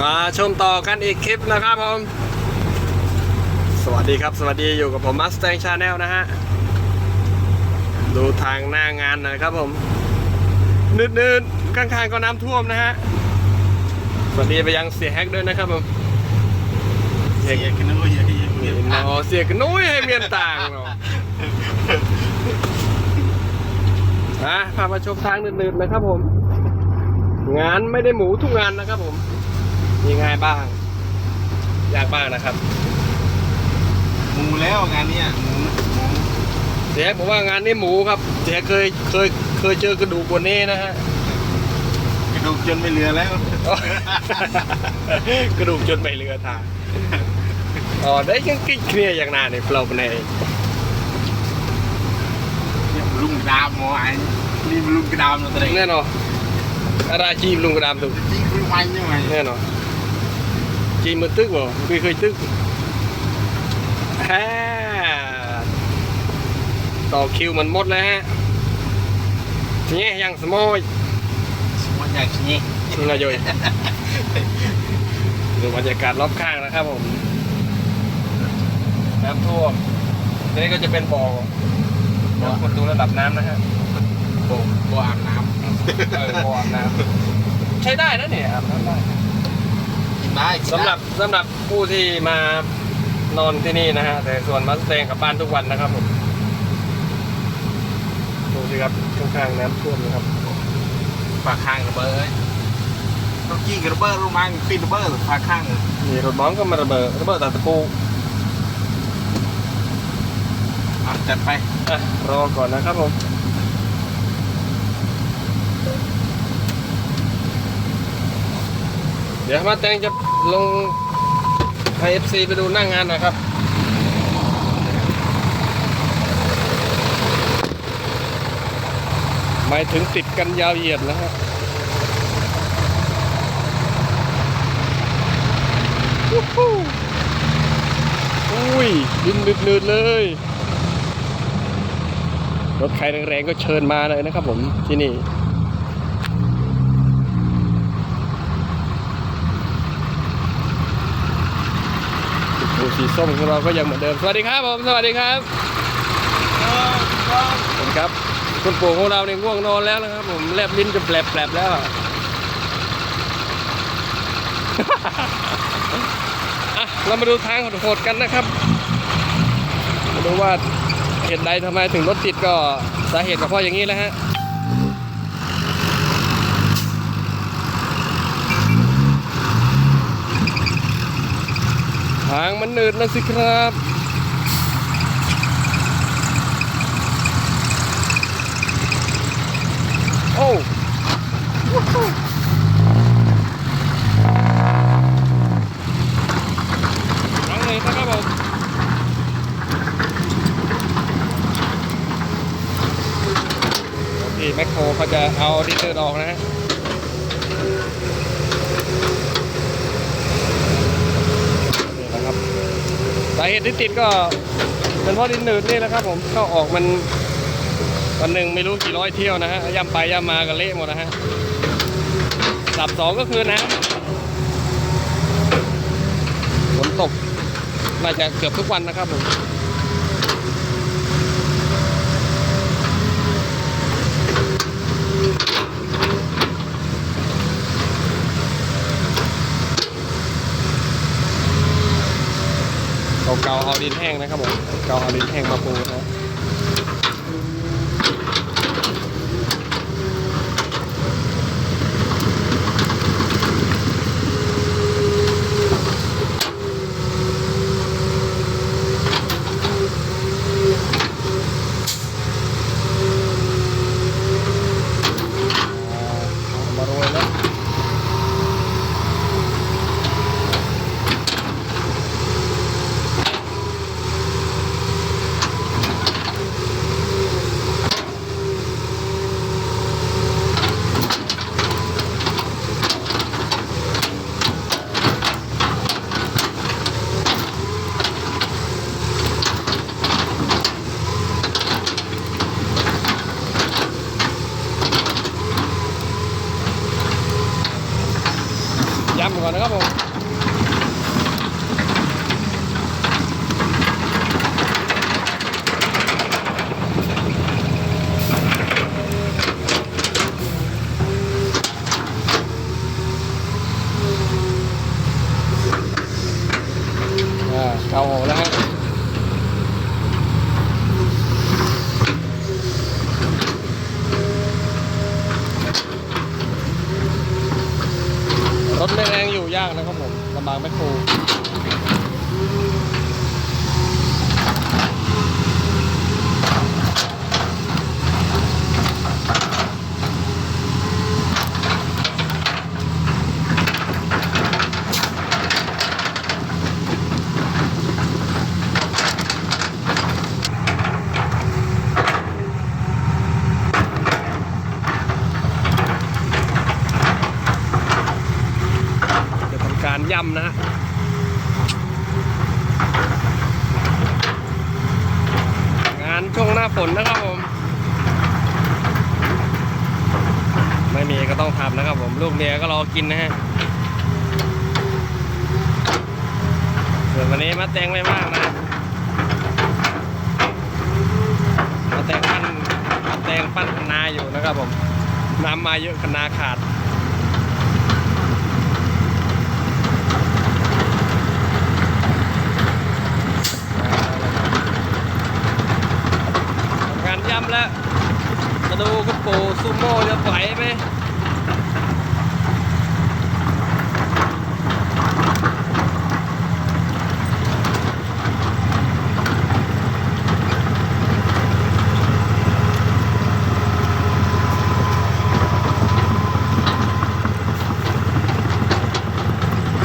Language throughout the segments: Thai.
มาชมต่อกันอีกคลิปนะครับผม สวัสดีครับ สวัสดีอยู่กับผม Mustang Channel นะฮะ ดูทางหน้างานน่อยครับผมนืดๆข้างๆก็น้ำท่วมนะฮะ สวัสดีไปยังเสียแฮกด้วยนะครับผมเสียกันนะเว้ยเฮียเมียเนาะเสียกันนุ้ยให้เมียนต่างเนาะนะพามาชมทางนืดๆนะครับผม งานไม่ได้หมูทุกงานนะครับผม มีง่ายบ้าง ยากบ้างนะครับหมูแล้วงานเนี้ยหมูหมูเจ๊ผมว่างานนี้หมูครับเจ๊เคยเคยเคยเจอกระดูกกว่านี้นะฮะกระดูกจนไม่เหลือแล้ว กระดูกจนไม่เหลือทางอ๋อได้ยังกิ๊กเคลียร์อย่างนานเนี่ยเปล่าไปไหนเนี่ยลุงดามหมอไอ้นี่มันลุงกระดามนะตัวเองแน่นอนอะไรจีมลุงกระดามตุกจริงคือมันยังไงแน่นอน จีมมันตึกบ่ไม่เคยตึกฮ่าต่อคิวมันหมดแล้วฮะเนี่ยยังสมอยมันอยากขี้นายโยยดูบรรยากาศรอบข้างนะครับผมน้ำท่วมทีนี้ก็จะเป็นบ่อบ่อคนดูระดับน้ำนะฮะโบโบอาบน้เออบ่ออาบน้ำใช้ได้นะเนี่ยอาบน้ำได้ำ กินได้กินได้สำหรับสำหรับผู้ที่มานอนที่นี่นะฮะ แต่ส่วนมาสเตงกลับบ้านทุกวันนะครับผมดูสิครับข้างๆน้ำท่วมนะครับฝากข้างระเบิดต้องกี้กระเบิดรู้มั้ยปีนระเบิดฝากข้างมีรถบ้องก็มาระเบิดระเบิดตาตะปูอะจัดไปอะรอก่อนนะครับผม เดี๋ยวมาแตงจะลงให้ FC ไปดูหน้างงานนะครับหมายถึงติดกันยาวเหยียดแล้วฮะวู้ฮู้อุ้ยดินนืดๆเลย รถใครแรงๆก็เชิญมาเลยนะครับผมที่นี่ สีส้มของเราก็ยังเหมือนเดิม สวัสดีครับผม สวัสดีครับสวัสดีครับ คุณปู่ของเราเนี่ง่วงนอนแล้วนะครับ ผมแลบลิ้นจะแปลบๆแล้ว เรามาดูทางโหดๆกันนะครับ มาดูว่าเหตุใดทำไมถึงรถติดก็สาเหตุก็เพราะอย่างนี้แหละฮะ ทางมันหนืดนะสิครับ โอ้วู้ฮู้หลังเลยนะครับผมพี่แมคโครเขาจะเอาดินเนอร์ออกนะฮะ นี่แหละครับสา เหตุที่ติดก็เป็นเพราะดินหนืดนี่แหละครับ ผมเข้าออกมันวันหนึ่งไม่รู้กี่ร้อยเที่ยวนะฮะย่ำไปย่ำมากันเละหมดนะฮะสับสองก็คือน้ำฝนตกน่าจะเกือบทุกวันนะครับผม เกาเอาดินแห้งนะครับผมเกาเอาดินแห้งมาปูนะเอามาโรยแล้ว น ย่ำก่อนนะครับผมอ่าเกาออกแล้วฮะ รถไม่แรงอยู่ยากนะครับผมลำบากไม่ครูยวทำการย่ำนะฮะงาน ช่วงหน้าฝนนะครับผม ไม่มีก็ต้องทำนะครับผมลูกเมียก็รอกินนะฮะส่วนวันนี้มาแตงไม่มากนะมาแตงปั้นมาแตงปั้นคณาอยู่นะครับผมน้ำมาเยอะคณาขาด งานย่ำแล้ว มาดูคุณปู่ซูโม่จะไหวไหม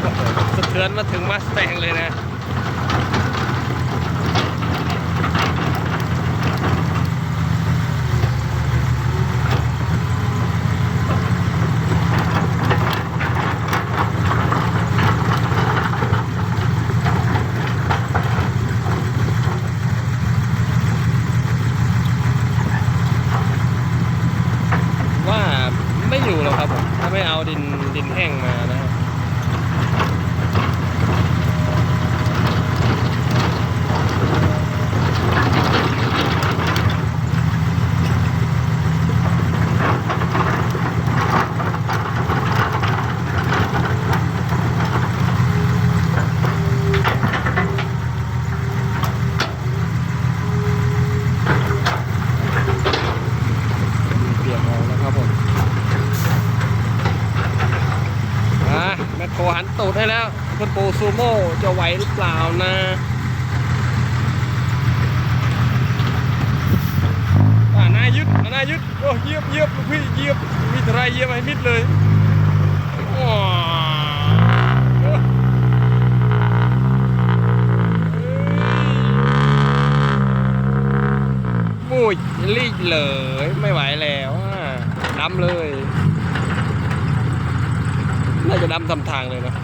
โอ้โหสะเทือนมา ถึงมาสแตงเลยนะ ว่าไม่อยู่หรอกครับผม ถ้าไม่เอาดินดินแห้งมานะครับเปียกออกแล้วครับผมอะแมค โครหันตูดให้แล้วคุณปูซูโม่จะไหวหรือเปล่านะอ่านายึดอ่านายึดโอ้เยียบเยียบลูกพี่เยียบมีอะไรเยียบให้มิดเลยว้าวเอ้ยมุยรีดเลยไม่ไหวแล้วดำเลย น่าจะดำทำทางเลยนะ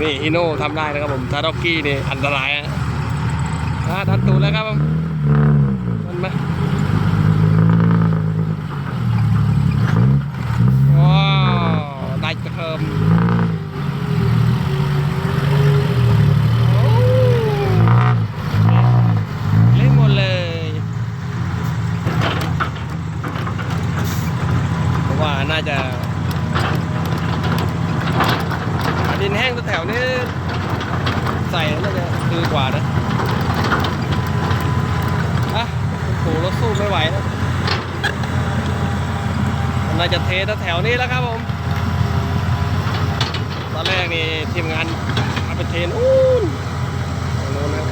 นี่ฮิโน่ทำได้นะครับผมซาดอกกี้นี่อันตรายอะอะดันตูแล้วครับผมมันไหมว้าวได้กระเทิม เล่นหมดเลย เพราะ ว่าน่าจะดินแห้งแถวนี้ ใส่น่าจะคือกว่านะอะโอ้โหรถสู้ไม่ไหวนะน่าจะเทแถวนี้แล้วครับผม ตอนแรกนี่ทีมงานเอาไปเทนู่นตรงนู้นนะ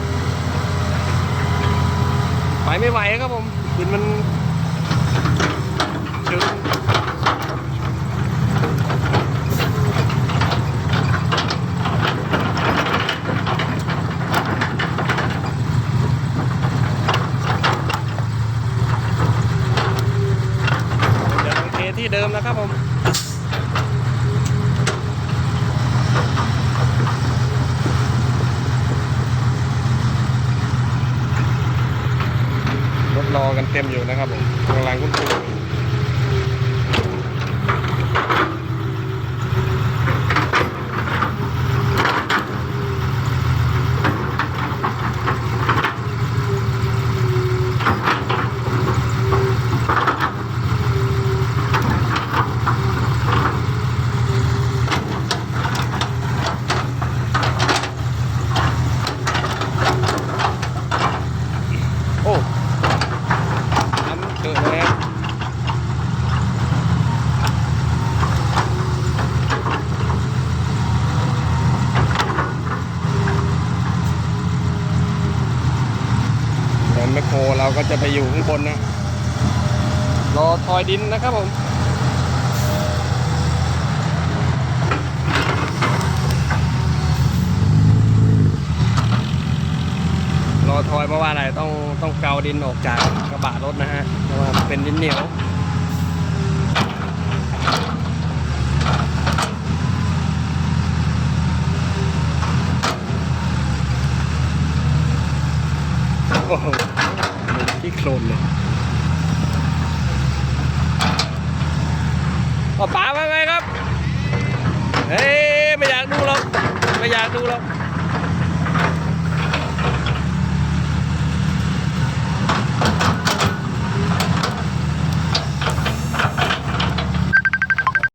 ไปไม่ไหวครับผมดินมันเดี๋ยวต้องเที่เดิมนะครับผมรถรอกันเต็มอยู่นะครับผมกำลังคุ้นๆนโอ้น้ำเกิดแล้ว เดินแมคโครเรา ก็จะไปอยู่ข้างบนนะรอทอยดินนะครับผมรอทอยเพราะว่าอะไรต้องต้องเกาดินออกจากกระบะรถนะฮะเพราะว่าเป็นดินเหนียวโอ้โห ที่โคลนเลยป๋าป๋าไปไหมครับ เฮ้ยไม่อยากดูหรอก ไม่อยากดูหรอก